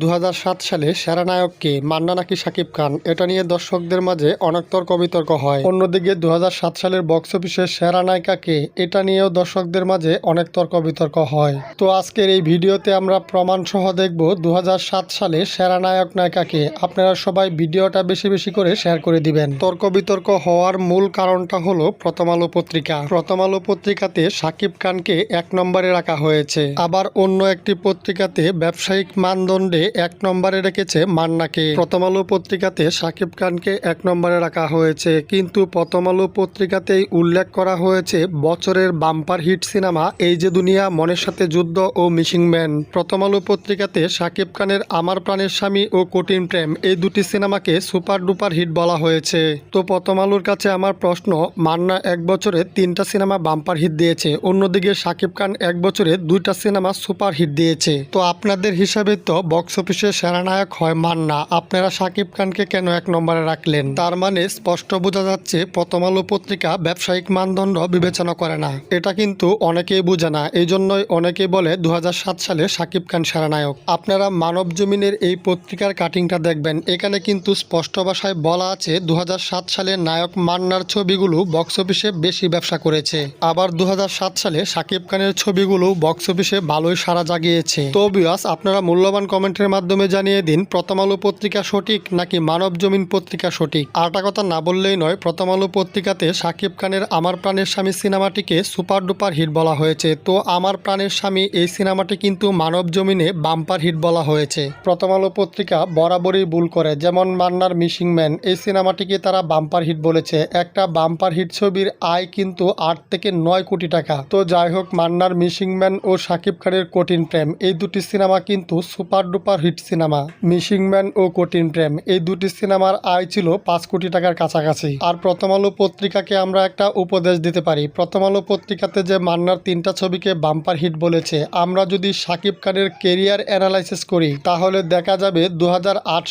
দু হাজার সাত সালে সেরা নায়ককে মান্না নাকি সাকিব খান, এটা নিয়ে দর্শকদের মাঝে অনেক তর্ক বিতর্ক হয়। অন্যদিকে দু হাজার সাত সালের বক্স অফিসের সেরা নায়িকাকে এটা নিয়েও দর্শকদের মাঝে অনেক তর্ক বিতর্ক হয়। তো আজকের এই ভিডিওতে আমরা প্রমাণ সহ দেখব দু হাজার সাত সালে সেরা নায়ক নায়িকাকে। আপনারা সবাই ভিডিওটা বেশি বেশি করে শেয়ার করে দিবেন। তর্ক বিতর্ক হওয়ার মূল কারণটা হলো প্রথম আলো পত্রিকা। প্রথম আলো পত্রিকাতে সাকিব খানকে এক নম্বরে রাখা হয়েছে। আবার অন্য একটি পত্রিকাতে ব্যবসায়িক মানদণ্ডে এক নম্বরে রেখেছে মান্নাকে। প্রথম আলো পত্রিকাতে শাকিব খানকে এক নম্বরে রাখা হয়েছে। কিন্তু প্রথম আলো পত্রিকাতেই উল্লেখ করা হয়েছে বছরের বাম্পার হিট সিনেমা এই যে দুনিয়া, মনের সাথে যুদ্ধ ও মিসিং ম্যান। প্রথম আলো পত্রিকাতে শাকিব খানের আমার প্রাণের স্বামী ও কঠিন প্রেম এই দুটি সিনেমাকে সুপার ডুপার হিট বলা হয়েছে। তো প্রথম আলোর কাছে আমার প্রশ্ন, মান্না এক বছরে তিনটা সিনেমা বাম্পার হিট দিয়েছে, অন্যদিকে শাকিব খান এক বছরে দুইটা সিনেমা সুপার হিট দিয়েছে। তো আপনাদের হিসাবে তো বক্স অফিসে সেরা নায়ক হয় মান্না। আপনারা শাকিব খানকে কেন এক নম্বরে রাখলেন? তার মানে স্পষ্ট বোঝা যাচ্ছে প্রথম আলো পত্রিকা ব্যবসায়িক মানদণ্ড বিবেচনা করে না। এটা কিন্তু অনেকেই বুঝে না। এই জন্যই অনেকেই বলে দুহাজার সাত সালে শাকিব খান সেরা নায়ক আপনারা মানব জমিনের এই পত্রিকার কাটিংটা দেখবেন। এখানে কিন্তু স্পষ্ট ভাষায় বলা আছে দু হাজার সাত সালে নায়ক মান্নার ছবিগুলো বক্স অফিসে বেশি ব্যবসা করেছে। আবার দু হাজার সাত সালে শাকিব খানের ছবিগুলো বক্স অফিসে ভালোই সারা জাগিয়েছে। তো বিয়াস আপনারা মূল্যবান কমেন্টের মাধ্যমে জানিয়ে দিন প্রথম আলো পত্রিকা সঠিক নাকি মানব জমিন পত্রিকা সঠিক? আরটা কথা না বললেই নয় প্রথম আলো পত্রিকাতে শাকিব খানের আমার প্রাণের স্বামী সিনেমাটিকে সুপার ডুপার হিট বলা হয়েছে। তো আমার প্রাণের স্বামী এই সিনেমাটি কিন্তু মানব জমিনে বাম্পার হিট বলা হয়েছে। প্রথম আলো পত্রিকা বরাবরই ভুল করে, যেমন মান্নার মিসিং ম্যান, এই সিনেমাটিকে তারা বাম্পার হিট বলেছে। একটা বাম্পার হিট ছবির আয় কিন্তু আট থেকে নয় কোটি টাকা। তো যাই হোক, মান্নার মিসিং ম্যান ও শাকিব খানের কঠিন প্রেম, এই দুটি সিনেমা কিন্তু সুপার ডুপার হিট সিনেমা, মিসিং ম্যান ও কঠিন প্রেম, এই দুটি সিনেমার আয় ছিল পাঁচ কোটি টাকার কাছাকাছি। আর প্রথম আলো পত্রিকাকে আমরা একটা উপদেশ দিতে পারি। প্রথম আলো পত্রিকাতে যে মান্নার তিনটা ছবিকে বাম্পার হিট বলেছে, আমরা যদি শাকিব খানের কেরিয়ার অ্যানালাইসিস করি, তাহলে দেখা যাবে দু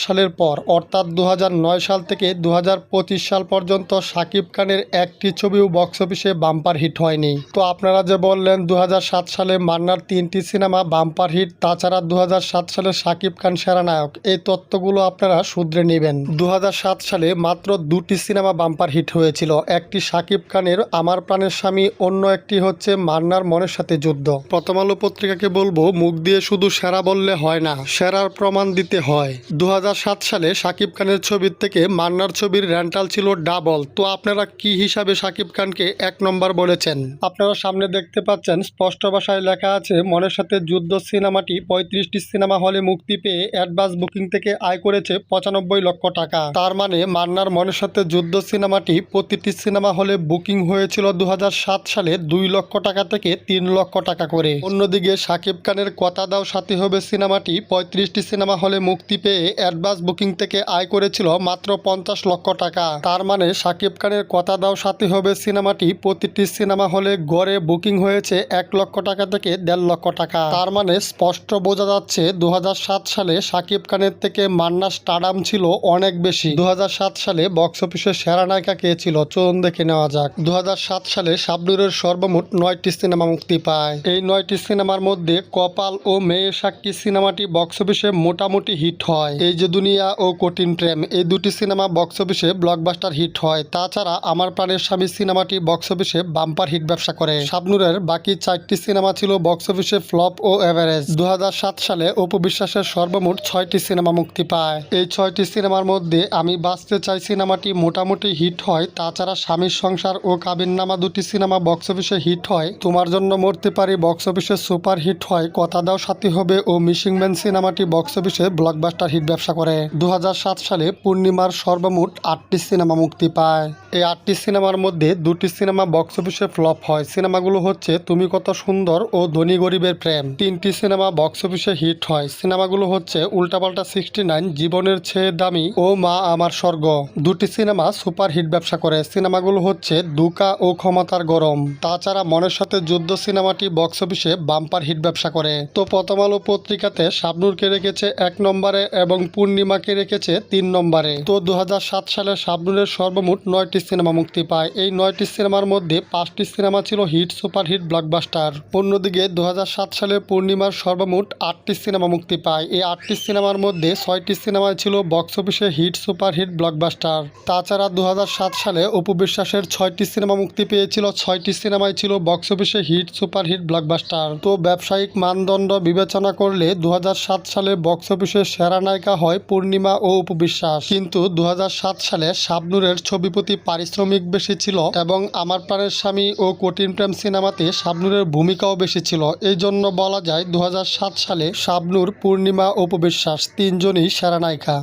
সালের পর, অর্থাৎ দু হাজার নয় সাল থেকে দু হাজার পঁচিশ সাল পর্যন্ত শাকিব খানের একটি ছবিও বক্স অফিসে বাম্পার হিট হয়নি। তো আপনারা যে বললেন দু হাজার সাত সালে মান্নার তিনটি সিনেমা বাম্পার হিট, তাছাড়া দু সালে শাকিব খান সেরা নায়ক। এই তত্ত্বগুলো আপনারা শুধরে নেবেন। দু হাজার সাত সালে মাত্র দুটি সিনেমা বাম্পার হিট হয়েছিল। একটি শাকিব খানের আমার প্রাণের স্বামী, অন্য একটি হচ্ছে মান্নার মনের সাথে যুদ্ধ। প্রথম আলো পত্রিকাকে বলব, মুখ দিয়ে শুধু সেরা বললে হয় না, সেরার প্রমাণ দিতে হয়। দু হাজার সাত সালে শাকিব খানের ছবির থেকে মান্নার ছবির রেন্টাল ছিল ডাবল। তো আপনারা কি হিসাবে শাকিব খানকে এক নম্বর বলেছেন? আপনারা সামনে দেখতে পাচ্ছেন, স্পষ্ট ভাষায় লেখা আছে, মনের সাথে যুদ্ধ সিনেমাটি পঁয়ত্রিশটি সিনেমা হলে মুক্তি পেয়ে অ্যাডভান্স বুকিং থেকে আয় করেছে পঁচানব্বই লক্ষ টাকা। তার মানে মান্নার মনের সাথে যুদ্ধ সিনেমাটি প্রতিটি সিনেমা হলে বুকিং হয়েছিল দু হাজার সাত সালে দুই লক্ষ টাকা থেকে তিন লক্ষ টাকা করে। অন্যদিকে শাকিব খানের কথা দাও সাথী হবে সিনেমাটি পঁয়ত্রিশটি সিনেমা হলে মুক্তি পেয়ে অ্যাডভান্স বুকিং থেকে আয় করেছিল মাত্র পঞ্চাশ লক্ষ টাকা। তার মানে শাকিব খানের কথা দাও সাথী হবে সিনেমাটি প্রতিটি সিনেমা হলে গড়ে বুকিং হয়েছে এক লক্ষ টাকা থেকে দেড় লক্ষ টাকা। তার মানে স্পষ্ট বোঝা যাচ্ছে দু হাজার সালে শাকিব খানের থেকে মান্না স্টাডাম ছিল অনেক বেশি। দু হাজার সাত সালে বক্স অফিসের সেরা নায়িকা কে ছিল? চলুন দেখে নেওয়া যাক। দু হাজার সাত সালে শাবনুরের সর্বমোট নয়টি সিনেমা মুক্তি পায়। এই নয়টি সিনেমার মধ্যে কপাল ও মেয়ে সাক্ষী সিনেমাটি বক্স অফিসে মোটামুটি হিট হয়। এই যে দুনিয়া ও কঠিন প্রেম, এই দুটি সিনেমা বক্স অফিসে ব্লকবাস্টার হিট হয়। তাছাড়া আমার প্রাণের স্বামী সিনেমাটি বক্স অফিসে বাম্পার হিট ব্যবসা করে। শাবনুরের বাকি চারটি সিনেমা ছিল বক্স অফিসে ফ্লপ ও এভারেজ। দু সাত সালে অপু বিশ্বাসের সর্বমোট ছয়টি সিনেমা মুক্তি পায়। এই ছয়টি সিনেমার মধ্যে আমি বাঁচতে চাই সিনেমাটি মোটামুটি হিট হয়, তাছাড়া স্বামীর সংসার ও কাবিননামা দুটি সিনেমা বক্স অফিসে হিট হয়। তোমার জন্য মরতে পারি বক্স অফিসে সুপার হিট হয়, কথা দাও সাথী হবে ও মিসিং ম্যান সিনেমাটি বক্স অফিসে ব্লকবাস্টার হিট ব্যবসা করে। দু হাজার সাত সালে পূর্ণিমার সর্বমোট আটটি সিনেমা মুক্তি পায়। এই আটটি সিনেমার মধ্যে দুটি সিনেমা বক্স অফিসে ফ্লপ হয়। সিনেমাগুলো হচ্ছে তুমি কত সুন্দর ও ধনী গরিবের প্রেম। তিনটি সিনেমা বক্স অফিসে হিট হয়। সিনেমাগুলো হচ্ছে উল্টাপাল্টা সিক্সটি নাইন জীবনের চেয়ে দামি ও মা আমার স্বর্গ। দুটি সিনেমা সুপার হিট ব্যবসা করে। সিনেমাগুলো হচ্ছে দুকা ও ক্ষমতার গরম। তাছাড়া মনের সাথে যুদ্ধ সিনেমাটি বক্স অফিসে বাম্পার হিট ব্যবসা করে। তো প্রথম আলো পত্রিকাতে শাবনুরকে রেখেছে এক নম্বরে এবং পূর্ণিমাকে রেখেছে তিন নম্বরে। তো দু হাজার সাত সালে শাবনুরের সর্বমোট নয়টি সিনেমা মুক্তি পায়। এই নয়টি সিনেমার মধ্যে পাঁচটি সিনেমা ছিল হিট সুপার হিট ব্লকবাস্টার। অন্যদিকে দুহাজার সাত সালে পূর্ণিমার সর্বমোট আটটি সিনেমা মুক্তি পায়। এই আটটি সিনেমার মধ্যে ছয়টি সিনেমায় ছিল বক্স অফিসে হিট, সুপারহিট, ব্লকবাস্টার। তাছাড়া দুহাজার সাত সালে অপু বিশ্বাসের ছয়টি সিনেমা মুক্তি পেয়েছিল। ছয়টি সিনেমায় ছিল বক্স অফিসে হিট, সুপারহিট, ব্লকবাস্টার। তো ব্যবসায়িক মানদণ্ড বিবেচনা করলে দু হাজার সাত সালে বক্স অফিসে সেরা নায়িকা হয় পূর্ণিমা ও অপু বিশ্বাস। কিন্তু দু হাজার সাত সালে শাবনুরের ছবি প্রতি পারিশ্রমিক বেশি ছিল এবং আমার প্রাণের স্বামী ও কঠিন প্রেম সিনেমাতে শাবনুরের ভূমিকাও বেশি ছিল। এই জন্য বলা যায় দু হাজার সাত সালে শাবনুর পূর্ণিমা উপবিশ্বাস বিশ্বাস তিনজনই সেরা নায়িকা।